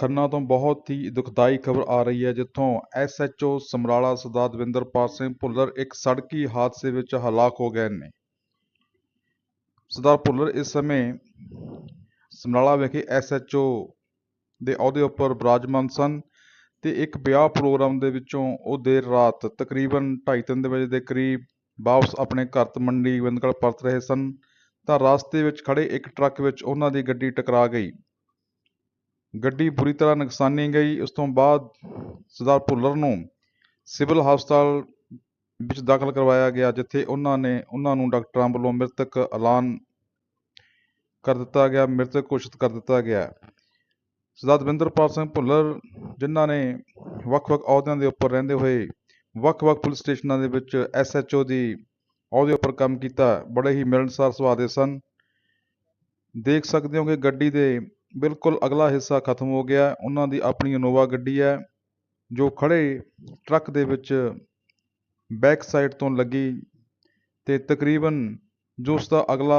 ਖੰਨਾ ਤੋਂ ਬਹੁਤ ਹੀ ਦੁਖਦਾਈ ਖਬਰ ਆ ਰਹੀ ਹੈ, ਜਿੱਥੋਂ ਐਸਐਚਓ ਸਮਰਾਲਾ ਸਰਦਾਰ ਦਵਿੰਦਰਪਾਲ ਸਿੰਘ ਭੁੱਲਰ ਇੱਕ ਸੜਕੀ ਹਾਦਸੇ ਵਿੱਚ ਹਲਾਕ ਹੋ ਗਏ ਨੇ। ਸਰਦਾਰ ਭੁੱਲਰ, ਇਸ ਸਮੇਂ ਸਮਰਾਲਾ ਵਿਖੇ ਐਸਐਚਓ ਦੇ ਅਹੁਦੇ ਉੱਪਰ ਬਰਾਜਮਾਨ ਸਨ ਤੇ ਇੱਕ ਵਿਆਹ ਪ੍ਰੋਗਰਾਮ ਦੇ ਵਿੱਚੋਂ ਉਹ ਦੇਰ ਰਾਤ ਤਕਰੀਬਨ 2:30 ਵਜੇ ਦੇ ਕਰੀਬ ਵਾਪਸ ਆਪਣੇ ਘਰ ਤੋਂ ਮੰਡੀ ਗੋਬਿੰਦਗੜ੍ਹ ਪਰਤ ਰਹੇ ਸਨ ਤਾਂ ਰਸਤੇ ਵਿੱਚ ਖੜੇ ਇੱਕ ਟਰੱਕ ਵਿੱਚ ਉਹਨਾਂ ਦੀ ਗੱਡੀ ਟਕਰਾ ਗਈ। ਗੱਡੀ ਬੁਰੀ ਤਰ੍ਹਾਂ ਨੁਕਸਾਨੀ ਗਈ, ਉਸ ਤੋਂ ਬਾਅਦ ਸਰਦਾਰ ਭੁੱਲਰ ਨੂੰ ਸਿਵਲ ਹਸਪਤਾਲ ਵਿੱਚ ਦਾਖਲ ਕਰਵਾਇਆ ਗਿਆ, ਜਿੱਥੇ ਉਹਨਾਂ ਨੇ, ਉਹਨਾਂ ਨੂੰ ਡਾਕਟਰਾਂ ਵੱਲੋਂ ਮ੍ਰਿਤਕ ਐਲਾਨ ਕਰ ਦਿੱਤਾ ਗਿਆ, ਮ੍ਰਿਤਕ ਘੋਸ਼ਿਤ ਕਰ ਦਿੱਤਾ ਗਿਆ। ਸਰਦਾਰ ਦਵਿੰਦਰਪਾਲ ਸਿੰਘ ਭੁੱਲਰ, ਜਿਨ੍ਹਾਂ ਨੇ ਵੱਖ-ਵੱਖ ਅਹੁਦਿਆਂ ਦੇ ਉੱਪਰ ਰਹਿੰਦੇ ਹੋਏ ਵੱਖ-ਵੱਖ ਪੁਲਿਸ ਸਟੇਸ਼ਨਾਂ ਦੇ ਵਿੱਚ ਐਸਐਚਓ ਦੀ ਅਹੁਦੇ ਉੱਪਰ ਕੰਮ ਕੀਤਾ, ਬੜੇ ਹੀ ਮਿਲਣਸਾਰ ਸੁਭਾਅ ਦੇ ਸਨ। ਦੇਖ ਸਕਦੇ ਹੋ ਕਿ ਗੱਡੀ ਦੇ ਬਿਲਕੁਲ ਅਗਲਾ ਹਿੱਸਾ ਖਤਮ ਹੋ ਗਿਆ। ਉਹਨਾਂ ਦੀ ਆਪਣੀ ਇਨੋਵਾ ਗੱਡੀ ਹੈ, ਜੋ ਖੜ੍ਹੇ ਟਰੱਕ ਦੇ ਵਿੱਚ ਬੈਕ ਸਾਈਡ ਤੋਂ ਲੱਗੀ ਅਤੇ ਤਕਰੀਬਨ ਜੋ ਉਸਦਾ ਅਗਲਾ